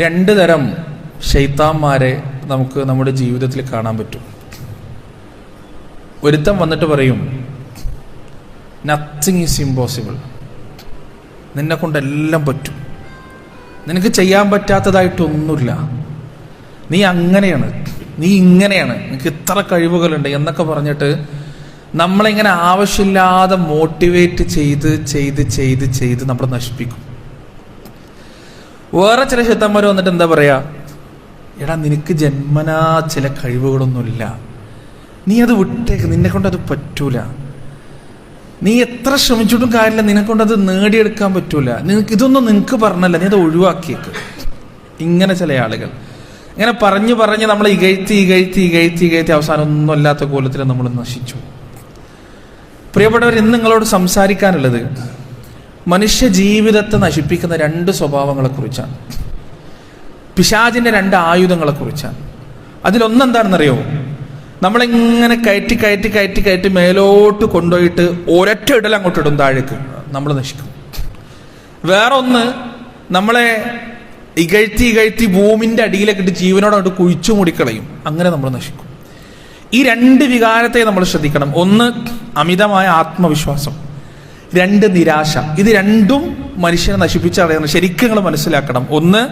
രണ്ട് തരം ഷെയ്ത്താന്മാരെ നമുക്ക് നമ്മുടെ ജീവിതത്തിൽ കാണാൻ പറ്റും. ഒരുത്തം വന്നിട്ട് പറയും നത്തിങ് ഈസ് ഇമ്പോസിബിൾ നിന്നെ കൊണ്ടെല്ലാം പറ്റും. നിനക്ക് ചെയ്യാൻ പറ്റാത്തതായിട്ടൊന്നുമില്ല. നീ അങ്ങനെയാണ്. നീ ഇങ്ങനെയാണ്. നിനക്ക് ഇത്ര കഴിവുകളുണ്ട്. എന്നൊക്കെ പറഞ്ഞിട്ട് നമ്മളിങ്ങനെ ആവശ്യമില്ലാതെ മോട്ടിവേറ്റ് ചെയ്ത് ചെയ്ത് ചെയ്ത് ചെയ്ത് നമ്മൾ നശിപ്പിക്കും. വേറെ ചില ശക്തന്മാർ വന്നിട്ട് എന്താ പറയാ? എടാ നിനക്ക് ജന്മനാ ചില കഴിവുകളൊന്നുമില്ല. നീ അത് വിട്ടേക്ക്. നിന്നെ കൊണ്ട് അത് പറ്റൂല. നീ എത്ര ശ്രമിച്ചിട്ടും കാര്യമില്ല. നിന്നെ കൊണ്ട് അത് നേടിയെടുക്കാൻ പറ്റൂല. നിനക്ക് ഇതൊന്നും നിനക്ക് പറഞ്ഞല്ല. നീ അത് ഒഴിവാക്കിയേക്ക്. ഇങ്ങനെ ചില ആളുകൾ. ഇങ്ങനെ പറഞ്ഞു പറഞ്ഞ് നമ്മൾ ഇകഴ്ത്തി ഇകഴ്ത്തി ഇകഴ്ത്തി ഇകഴ്ത്തി അവസാനം ഒന്നും അല്ലാത്ത കോലത്തിൽ നമ്മൾ നശിച്ചു. പ്രിയപ്പെട്ടവർ ഇന്ന് നിങ്ങളോട് സംസാരിക്കാനുള്ളത് മനുഷ്യ ജീവിതത്തെ നശിപ്പിക്കുന്ന രണ്ട് സ്വഭാവങ്ങളെ കുറിച്ചാണ് പിശാചിന്റെ രണ്ട് ആയുധങ്ങളെ കുറിച്ചാണ് അതിലൊന്നെന്താണെന്നറിയോ? നമ്മളിങ്ങനെ കയറ്റി കയറ്റി കയറ്റി കയറ്റി മേലോട്ട് കൊണ്ടുപോയിട്ട് ഒരൊറ്റ ഇടൽ അങ്ങോട്ട് ഇടും താഴേക്ക്. നമ്മൾ നശിക്കും. വേറെ ഒന്ന് നമ്മളെ ഇകഴ്ത്തി ഇകഴ്ത്തി ഇട്ട് ജീവനോടങ്ങോട്ട് കുഴിച്ചു മുടിക്കളയും. അങ്ങനെ നമ്മൾ നശിക്കും. ഈ രണ്ട് വികാരത്തെ നമ്മൾ ശ്രദ്ധിക്കണം. ഒന്ന് അമിതമായ ആത്മവിശ്വാസം. രണ്ട് നിരാശ. ഇത് രണ്ടും മനുഷ്യനെ നശിപ്പിച്ചളയണം ശരിക്കും നിങ്ങൾ മനസ്സിലാക്കണം. ഒന്ന്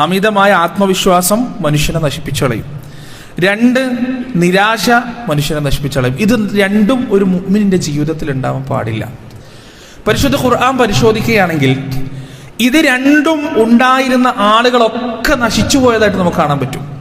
അമിതമായ ആത്മവിശ്വാസം മനുഷ്യനെ നശിപ്പിച്ചളയും. രണ്ട് നിരാശ മനുഷ്യനെ നശിപ്പിച്ചളയും. ഇത് രണ്ടും ഒരു മുഅ്മിനിന്റെ ജീവിതത്തിൽ ഉണ്ടാവാൻ പാടില്ല. പരിശുദ്ധ ഖുർആൻ പരിശോധിക്കുകയാണെങ്കിൽ ഇത് രണ്ടും ഉണ്ടായിരുന്ന ആളുകളൊക്കെ നശിച്ചു പോയതായിട്ട് നമുക്ക് കാണാൻ പറ്റും.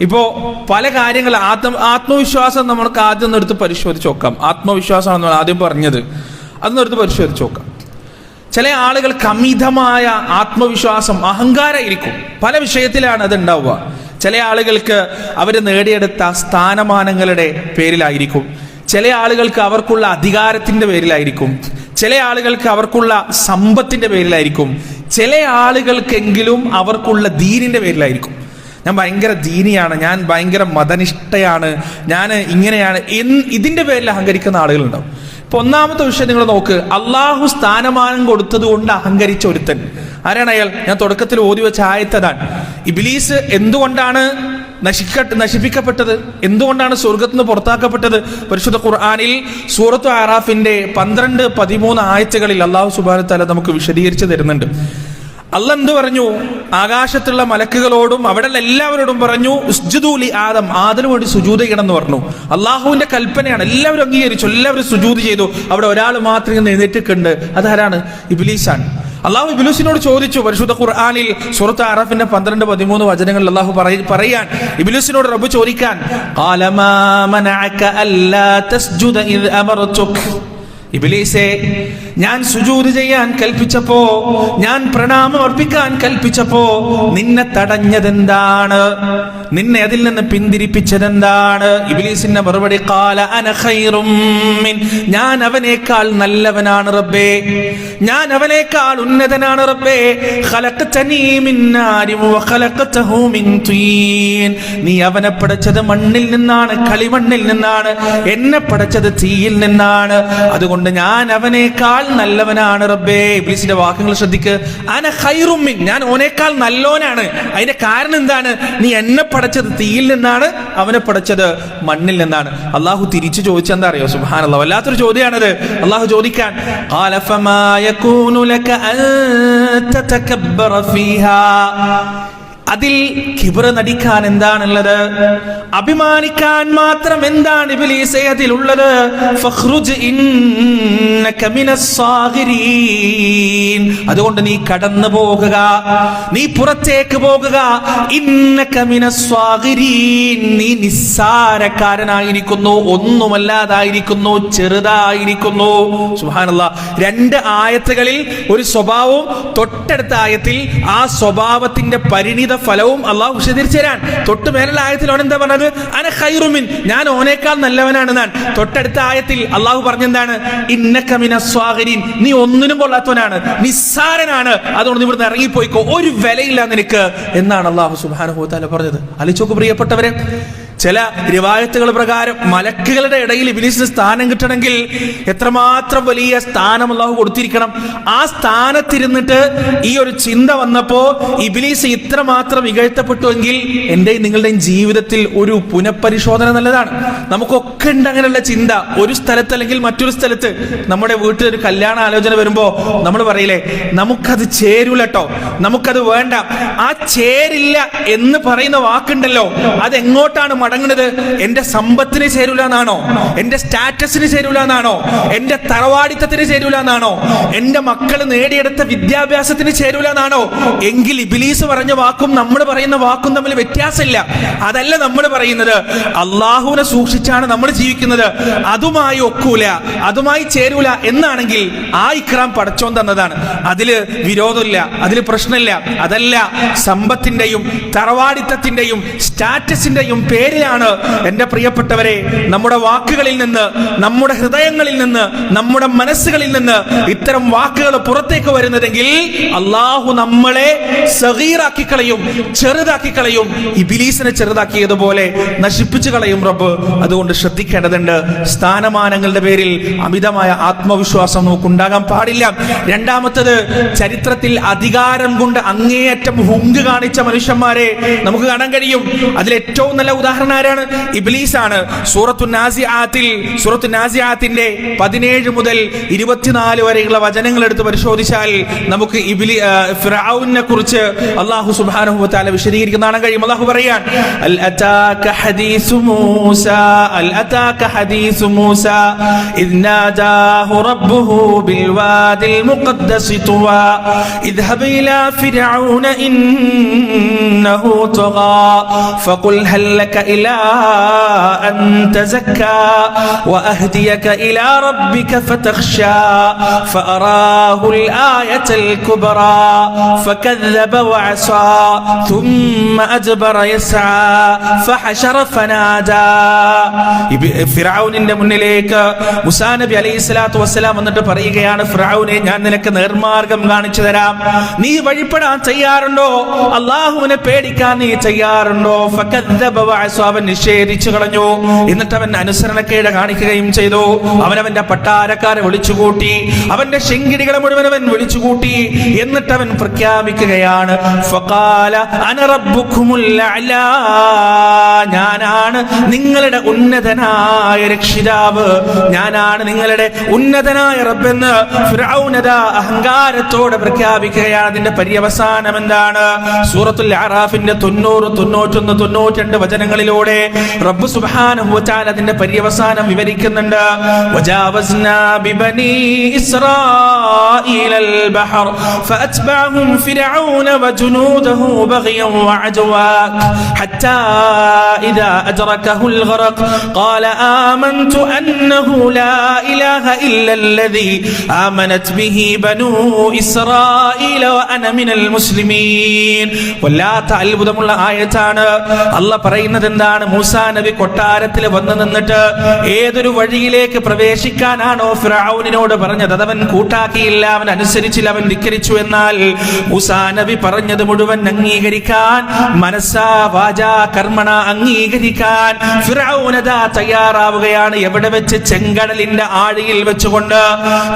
ഇപ്പോ പല കാര്യങ്ങൾ ആത്മ ആത്മവിശ്വാസം നമുക്ക് ആദ്യം ഒന്ന് എടുത്ത് പരിശോധിച്ച് നോക്കാം. ആത്മവിശ്വാസമാണ് നമ്മൾ ആദ്യം പറഞ്ഞത്. അതൊന്ന് എടുത്ത് പരിശോധിച്ച് നോക്കാം. ചില ആളുകൾക്ക് അമിതമായ ആത്മവിശ്വാസം അഹങ്കാരമായിരിക്കും. പല വിഷയത്തിലാണ് അത് ഉണ്ടാവുക ചില ആളുകൾക്ക് അവർ നേടിയെടുത്ത സ്ഥാനമാനങ്ങളുടെ പേരിലായിരിക്കും. ചില ആളുകൾക്ക് അവർക്കുള്ള അധികാരത്തിന്റെ പേരിലായിരിക്കും. ചില ആളുകൾക്ക് അവർക്കുള്ള സമ്പത്തിന്റെ പേരിലായിരിക്കും. ചില ആളുകൾക്കെങ്കിലും അവർക്കുള്ള ദീനിന്റെ പേരിലായിരിക്കും. ഞാൻ ഭയങ്കര ദീനിയാണ്. ഞാൻ ഭയങ്കര മതനിഷ്ഠയാണ്. ഞാൻ ഇങ്ങനെയാണ്. ഇതിന്റെ പേരിൽ അഹങ്കരിക്കുന്ന ആളുകളുണ്ടാവും. ഇപ്പൊ ഒന്നാമത്തെ വിഷയം നിങ്ങൾ നോക്ക്. അള്ളാഹു സ്ഥാനമാനം കൊടുത്തത് കൊണ്ട് അഹങ്കരിച്ച ഒരുത്തൻ. ആരാണ് അയാൾ? ഞാൻ തുടക്കത്തിൽ ഓതി വെച്ച ആയത്തതാണ്. ഇബിലീസ് എന്തുകൊണ്ടാണ് നശിക്ക നശിപ്പിക്കപ്പെട്ടത്? എന്തുകൊണ്ടാണ് സ്വർഗത്ത് നിന്ന് പുറത്താക്കപ്പെട്ടത്? പരിശുദ്ധ ഖുർആാനിൽ സൂറത്തു ആറാഫിന്റെ പന്ത്രണ്ട് പതിമൂന്ന് ആഴ്ചകളിൽ അള്ളാഹു സുബാന തല നമുക്ക് വിശദീകരിച്ച് തരുന്നുണ്ട്. അല്ല പറഞ്ഞു? ആകാശത്തുള്ള മലക്കുകളോടും അവിടെ എല്ലാവരോടും പറഞ്ഞു ഉസ്ജുദൂലി ആദം. ആദിനു വേണ്ടി സുജൂത് ചെയ്യണമെന്ന് പറഞ്ഞു. അള്ളാഹുവിന്റെ കൽപ്പനയാണ്. എല്ലാവരും അംഗീകരിച്ചു. എല്ലാവരും സുജൂത് ചെയ്തു. അവിടെ ഒരാൾ മാത്രം ഇങ്ങനെ എഴുന്നേറ്റിട്ടുണ്ട്. അതാരാണ് ഇബിലീസാണ്. അള്ളാഹു ഇബിലൂസിനോട് ചോദിച്ചു പരിശുദ്ധ ഖുർആാനിൽ സുഹൃത്ത് അറഫിന്റെ പന്ത്രണ്ട് പതിമൂന്ന് വചനങ്ങളിൽ അള്ളാഹു പറയ- പറയാൻ. ഇബിലൂസിനോട് റബ്ബ് ചോദിക്കാൻ ഇബിലീസെ ഞാൻ സുജൂത് ചെയ്യാൻ കൽപ്പിച്ചപ്പോ ഞാൻ പ്രണാമം അർപ്പിക്കാൻ കൽപ്പിച്ചപ്പോ നിന്നെ തടഞ്ഞതെന്താണ്? നിന്നെ അതിൽ നിന്ന് പിന്തിരിപ്പിച്ചതെന്താണ്? ഇബിലീസിന്റെ മറുപടി കാല അന ഖൈറും മിൻ. ഞാൻ അവനേക്കാൾ നല്ലവനാണ് റബ്ബേ. ഞാൻ അവനേക്കാൾ ഉന്നതനാണ് റബ്ബേ. നീ അവനെ പടച്ചത് മണ്ണിൽ നിന്നാണ് കളിമണ്ണിൽ നിന്നാണ് എന്നെ പടച്ചത് തീയിൽ നിന്നാണ്. അതുകൊണ്ട് ഞാൻ അവനേക്കാൾ നല്ലവനാണ് റബ്ബേ. ഇബ്ലീസിന്റെ വാക്കുകൾ ശ്രദ്ധിക്ക്. അന ഞാൻ ഓനേക്കാൾ നല്ലോനാണ്. അതിന്റെ കാരണം എന്താണ്? നീ എന്നെ പടച്ചത് തീയിൽ നിന്നാണ് അവനെ പടച്ചത് മണ്ണിൽ നിന്നാണ്. അള്ളാഹു തിരിച്ചു ചോദിച്ചെന്താ അറിയോ? സുബാനല്ല വല്ലാത്തൊരു ചോദ്യമാണത്. അള്ളാഹു ചോദിക്കാൻ "ഖാല ഫമാ ലക അൻ തതകബ്ബറ ഫീഹാ. അതിൽ കിബറ നടിക്കാൻ എന്താണുള്ളത്? അഭിമാനിക്കാൻ മാത്രം എന്താണ് ഇബിലീസെ അതിലുള്ളത്? ഫഖ്റുജ് ഇന്നക മിനസ്. അതുകൊണ്ട് നീ കടന്നു പോകുക. നീ പുറത്തേക്ക് പോകുക. നീ നിസ്സാരക്കാരനായിരിക്കുന്നു. ഒന്നുമല്ലാതായിരിക്കുന്നു. ചെറുതായിരിക്കുന്നു. സുഹാനല്ല രണ്ട് ആയത്തുകളിൽ ഒരു സ്വഭാവവും തൊട്ടടുത്ത ആയത്തിൽ ആ സ്വഭാവത്തിന്റെ പരിണിത ഫലവും അള്ളാഹു വിശദീകരിച്ചു തരാൻ. തൊട്ട് മേലുള്ള ആയത്തിൽ അവൻ എന്താ പറഞ്ഞത്? അന ഖൈറുമിൻ ഞാൻ ഓനേക്കാൾ നല്ലവനാണ് ഞാൻ. തൊട്ടടുത്ത ആയത്തിൽ അള്ളാഹു പറഞ്ഞെന്താണ്? ഇന്നക്കമിന സ്വാഗരീൻ നീ ഒന്നിനും കൊള്ളാത്തവനാണ്. നിസ്സാരനാണ്. അതുകൊണ്ട് ഇവിടുന്ന് ഇറങ്ങിപ്പോയിക്കോ. ഒരു വിലയില്ല നിനക്ക്. എന്നാണ് അള്ളാഹു സുബാനുഭവത്താല പറഞ്ഞത്. അലിച്ചോക്ക് പ്രിയപ്പെട്ടവരെ ചില രിവായത്തുകൾ പ്രകാരം മലക്കുകളുടെ ഇടയിൽ ഇബിലീസിന് സ്ഥാനം കിട്ടണമെങ്കിൽ എത്രമാത്രം വലിയ സ്ഥാനം അള്ളാഹു കൊടുത്തിരിക്കണം. ആ സ്ഥാനത്തിരുന്നിട്ട് ഈ ഒരു ചിന്ത വന്നപ്പോ ഇബിലീസ് ഇത്രമാത്രം ഇകഴ്ത്തപ്പെട്ടുവെങ്കിൽ എന്റെയും നിങ്ങളുടെയും ജീവിതത്തിൽ ഒരു പുനഃപരിശോധന നല്ലതാണ്. നമുക്കൊക്കെ ഉണ്ട് അങ്ങനെയുള്ള ചിന്ത. ഒരു സ്ഥലത്ത് അല്ലെങ്കിൽ മറ്റൊരു സ്ഥലത്ത് നമ്മുടെ വീട്ടിൽ ഒരു കല്യാണ ആലോചന വരുമ്പോ നമ്മൾ പറയില്ലേ നമുക്കത് ചേരൂലട്ടോ നമുക്കത് വേണ്ട. ആ ചേരില്ല എന്ന് പറയുന്ന വാക്കുണ്ടല്ലോ. അത് എങ്ങോട്ടാണ് മടങ്ങുന്നത് എന്റെ സമ്പത്തിന് ചേരൂല എന്നാണോ? എന്റെ സ്റ്റാറ്റസിന് ചേരൂല എന്നാണോ? എന്റെ തറവാടിത്തത്തിന് ചേരൂല എന്നാണോ? എന്റെ മക്കൾ നേടിയെടുത്ത വിദ്യാഭ്യാസത്തിന് ചേരൂല എന്നാണോ? എങ്കിൽ ഇബിലീസ് പറഞ്ഞ വാക്കും നമ്മൾ പറയുന്ന വാക്കും തമ്മിൽ വ്യത്യാസമില്ല. അതല്ല നമ്മൾ പറയുന്നത്. അള്ളാഹുവിനെ സൂക്ഷിച്ചാണ് നമ്മൾ ജീവിക്കുന്നത്. അതുമായി ഒക്കൂല അതുമായി ചേരൂല എന്നാണെങ്കിൽ ആ ഇക്രാം പടച്ചോൻ തന്നതാണ്. അതിൽ വിരോധമില്ല അതിൽ പ്രശ്നമില്ല. അതല്ല സമ്പത്തിന്റെയും തറവാടിത്തത്തിന്റെയും സ്റ്റാറ്റസിന്റെയും പേരിലാണ് എന്റെ പ്രിയപ്പെട്ടവരെ നമ്മുടെ വാക്കുകളിൽ നിന്ന് നമ്മുടെ ഹൃദയങ്ങളിൽ നിന്ന് നമ്മുടെ മനസ്സുകളിൽ നിന്ന് ഇത്തരം വാക്കുകൾ പുറത്തേക്ക് വരുന്നതെങ്കിൽ അള്ളാഹു നമ്മളെ സഹീറാക്കി കളയും ചെറുതാക്കി കളയും ഇബിലീസിനെ ചെറുതാക്കിയതുപോലെ നശിപ്പിച്ചു കളയും റബ്ബ്. അതുകൊണ്ട് ശ്രദ്ധിക്കേണ്ടതുണ്ട് സ്ഥാനമാനങ്ങളുടെ പേരിൽ അമിതമായ ആത്മവിശ്വാസം നമുക്കുണ്ടാകാൻ പാടില്ല. രണ്ടാമത്തത് ചരിത്രത്തിൽ അധികാരം കൊണ്ട് അങ്ങേയറ്റം ഹുങ്ക് കാണിച്ച മനുഷ്യന്മാരെ നമുക്ക് കാണാൻ കഴിയും. അതിൽ ഏറ്റവും നല്ല ഉദാഹരണം ആരാണ് ഇബ്ലീസ് ആണ് സൂറത്തു നാസിആത്തിൽ സൂറത്തു നാസിആത്തിന്റെ പതിനേഴ് മുതൽ ഇരുപത്തിനാല് വരെയുള്ള വചനങ്ങൾ എടുത്ത് പരിശോധിച്ചാൽ നമുക്ക് ഇബിലി ഫിറഔനെ കുറിച്ച് അള്ളാഹു സുബ്ഹാനഹു വതആല വിശദീകരിക്കുന്ന കാണാൻ കഴിയും അള്ളാഹു പറയാൻ അൽ അതാക ഹദീസു മൂസ അൽ അതാക ഹദീസു മൂസ إذ ناداه ربه بالوادي المقدس طوى اذهب إلى فرعون إنه طغى فقل هل لك إلى أن تزكى وأهديك إلى ربك فتخشى فأراه الآية الكبرى فكذب وعصى ثم أدبر يسعى فحشر فنادى ഫിറൌനിന്റെ മുന്നിലേക്ക് മുസാ നബി അലൈഹി സ്വലാത്തു വസ്സലാം വന്നിട്ട് പറയുകയാണ് ഫിറൌനെ ഞാൻ നിനക്ക് നേർമാർഗം കാണിച്ചു തരാം നീ വഴിപ്പെടാൻ തയ്യാറുണ്ടോ അള്ളാഹുവിനെ പേടിക്കാൻ നീ തയ്യാറുണ്ടോ ഫകദ്ദബ വഅസ അവൻ നിഷേധിച്ചു കളഞ്ഞു. എന്നിട്ട് അവൻ അനുസരണക്കേട് കാണിക്കുകയും ചെയ്തു. അവനവന്റെ പട്ടാരക്കാരെ വിളിച്ചുകൂട്ടി. അവന്റെ ശെങ്കിടികളെ മുഴുവൻ അവൻ വിളിച്ചുകൂട്ടി. എന്നിട്ട് അവൻ പ്രഖ്യാപിക്കുകയാണ്. ഞാനാണ് നിങ്ങളുടെ ഉന്നതനായ രക്ഷിതാവ്. ഞാനാണ് നിങ്ങളുടെ ഉന്നതനായ റബ്ബെന്ന് അഹങ്കാരത്തോടെ പ്രഖ്യാപിക്കുകയാണ്. അതിന്റെ പര്യവസാനം എന്താണ്? സൂറത്തുൽ ആറാഫിന്റെ തൊണ്ണൂറ് തൊണ്ണൂറ്റൊന്ന് തൊണ്ണൂറ്റിരണ്ട് വചനങ്ങളിലൂടെ റബ്ബ് സുബ്ഹാനഹു വതആല അതിന്റെ പര്യവസാനം വിവരിക്കുന്നുണ്ട് വജാവസ്നാ ബിബനി ഇസ്രായീല البحر فأتبعهم فرعون وجنوده بغيا وعدوا حتى إذا أدركه الغرق قال آمنت أنه لا إله إلا الذي آمنت به بنو إسرائيل وأنا من المسلمين വല്ലാത്ത അത്ഭുതമുള്ള ആയത്താണ് അല്ല പറയുന്നത് എന്താണ് മൂസാ നബി കൊട്ടാരത്തിൽ വന്നു നിന്നിട്ട് ഏതൊരു വഴിയിലേക്ക് പ്രവേശിക്കാനാണോ ഫിറാവുനോട് പറഞ്ഞത്? അതവൻ കൂട്ടാക്കിയില്ല അവൻ അനുസരിച്ചില്ല അവൻ ധിക്കരിച്ചു എന്നാൽ മൂസാ നബി പറഞ്ഞത് മുഴുവൻ അംഗീകരിക്കാൻ മനസ്സാ വാച കർമ്മണ അംഗീകരിക്കാൻ ഫിറൌനത തയ്യാറാവുകയാണ്. എവിടെ വെച്ച്? ചെങ്കടലിന്റെ ആഴിയിൽ വെച്ചുകൊണ്ട്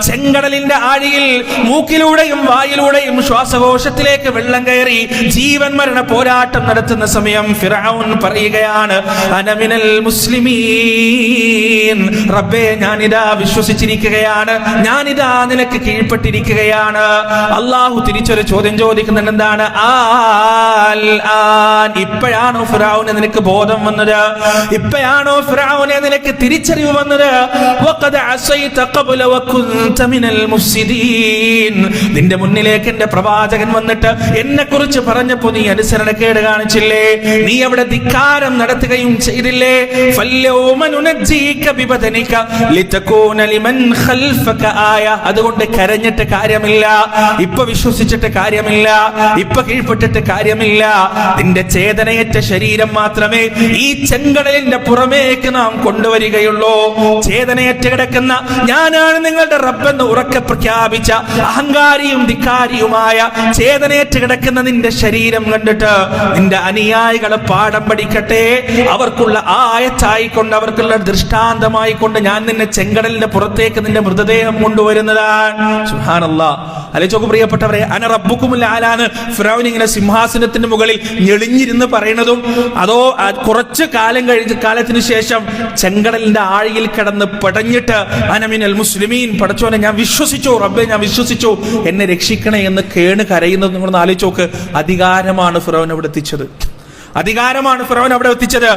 ചെങ്കടലിന്റെ ആഴിയിൽ മൂക്കിലൂടെയും വായിലൂടെയും ശ്വാസകോശത്തിലേക്ക് വെള്ളം കയറി ജീവൻ മരണ പോരാട്ടം നടത്തുന്ന സമയം ഫിറൌൻ പറയുകയാണ് അനമിനൽ മുസ്ലിമീൻ. റബ്ബേ ഞാനിതാ വിശ്വസിച്ചിരിക്കുകയാണ്. ഞാനിതാ നിനക്ക് കീഴ്പ്പെട്ടിരിക്കുകയാണ്. അള്ളാഹു തിരിച്ചൊരു ചോദ്യം ചോദിക്കുന്നുണ്ട്. എന്താണ്? ഇപ്പോഴാണോ ഫിറാവുനെ നിനക്ക് ബോധം വന്നത്? ഇപ്പോഴാണോ ഫിറാവുനെ നിനക്ക് തിരിച്ചറിവ് വന്നത്? നിന്റെ മുന്നിലേക്ക് എന്റെ പ്രവാചകൻ വന്നിട്ട് എന്നെ കുറിച്ച് പറഞ്ഞപ്പോ നീ അനുസരണക്കേട് കാണിച്ചില്ലേ? നീ അവിടെ ധിക്കാരം നടത്തുകയും ചെയ്തില്ലേ? അതുകൊണ്ട് കരഞ്ഞിട്ട് കാര്യമില്ല. ഇപ്പൊ വിശ്വസിച്ചിട്ട് കാര്യമില്ല. ഇപ്പൊ കീഴ്പ്പെട്ടിട്ട് കാര്യമില്ല. നിന്റെ ചേതനയറ്റ ശരീരം മാത്രമേ ഈ ചെങ്കടലിന്റെ പുറമേക്ക് നാം കൊണ്ടുവരികയുള്ളൂ. ചേതനയറ്റ കിടക്കുന്ന ഞാനാണ് നിങ്ങളുടെ റബ്ബെന്ന് ഉറക്കെ പ്രഖ്യാപിച്ച അഹങ്കാരിയും ധിക്കാരിയുമായ ചേതനയറ്റ് കിടക്കുന്ന നിന്റെ ശരീരം കണ്ടിട്ട് നിന്റെ അനുയായികളെ പാഠം പഠിക്കട്ടെ. അവർക്കുള്ള ആയത്തായി കൊണ്ട് അവർക്കുള്ള ദൃഷ്ടാന്തമായി കൊണ്ട് ഞാൻ നിന്നെ ചെങ്കടലിന്റെ പുറത്തേക്ക് നിന്റെ മൃതദേഹം കൊണ്ടുവരുന്നതാണ്. സുഹാനല്ലാ അല്ലെ ചോക്ക് പ്രിയപ്പെട്ടവരെ? അന റബ്ബുക്കുമില്ല ആലാന്ന് ഫിറോൻ ഇങ്ങനെ സിംഹാസനത്തിന്റെ മുകളിൽ ഞെളിഞ്ഞിരുന്ന് പറയുന്നതും അതോ കുറച്ച് കാലം കഴിഞ്ഞ കാലത്തിന് ശേഷം ചെങ്കടലിന്റെ ആഴിയിൽ കിടന്ന് പടഞ്ഞിട്ട് അനമിനൽ മുസ്ലിമീൻ പടച്ചോനെ ഞാൻ വിശ്വസിച്ചു റബ്ബെ ഞാൻ വിശ്വസിച്ചു എന്നെ രക്ഷിക്കണേ എന്ന് കേണ് കരയുന്നത് നിങ്ങളൊന്ന് ആലോചിച്ചോക്ക് അധികാരമാണ് ഫിറോൻ അവിടെ എത്തിച്ചത്. അധികാരമാണ് ഫിറോൻ അവിടെ എത്തിച്ചത്.